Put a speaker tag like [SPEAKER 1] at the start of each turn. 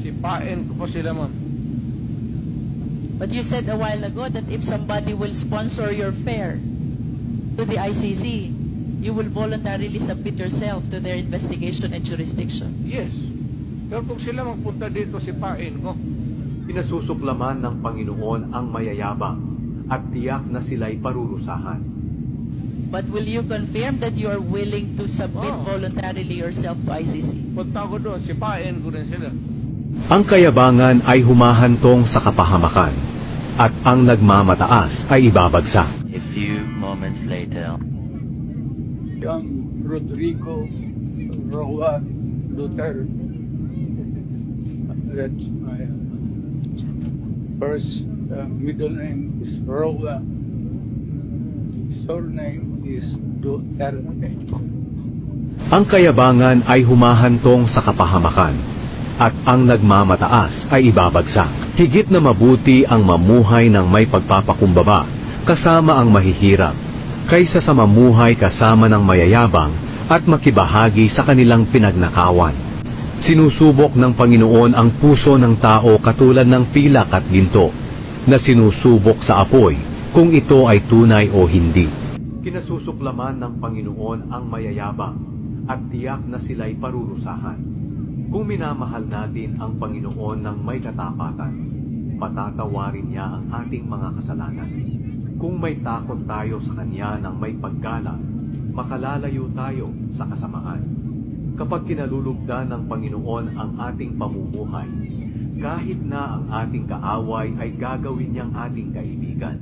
[SPEAKER 1] Sipain ko po sila, ma'am.
[SPEAKER 2] But you said a while ago that if somebody will sponsor your fare to the ICC, you will voluntarily submit yourself to their investigation and jurisdiction.
[SPEAKER 1] Yes. Pero kung sila magpunta dito, sipain ko.
[SPEAKER 3] Pinasusuklaman ng Panginoon ang mayayabang at tiyak na sila'y parurusahan.
[SPEAKER 2] But will you confirm that you are willing to submit
[SPEAKER 1] Oh.
[SPEAKER 2] voluntarily yourself to ICC?
[SPEAKER 1] Punta ko doon, sipain ko rin sila.
[SPEAKER 3] Ang kayabangan ay humahantong sa kapahamakan at ang nagmamataas ay ibabagsak.
[SPEAKER 4] A few moments later.
[SPEAKER 5] young Rodrigo Roa Duterte. That's my uh, first uh, middle name is Roa. Surname is Duterte.
[SPEAKER 3] Ang kayabangan ay humahantong sa kapahamakan at ang nagmamataas ay ibabagsak. Higit na mabuti ang mamuhay ng may pagpapakumbaba kasama ang mahihirap kaysa sa mamuhay kasama ng mayayabang at makibahagi sa kanilang pinagnakawan. Sinusubok ng Panginoon ang puso ng tao katulad ng pilak at ginto na sinusubok sa apoy kung ito ay tunay o hindi. Kinasusuklaman ng Panginoon ang mayayabang at tiyak na sila'y parurusahan. Kung minamahal natin ang Panginoon ng may katapatan, patatawarin niya ang ating mga kasalanan. Kung may takot tayo sa Kanya ng may paggalang, makalalayo tayo sa kasamaan. Kapag kinalulugdan ng Panginoon ang ating pamumuhay, kahit na ang ating kaaway ay gagawin niyang ating kaibigan.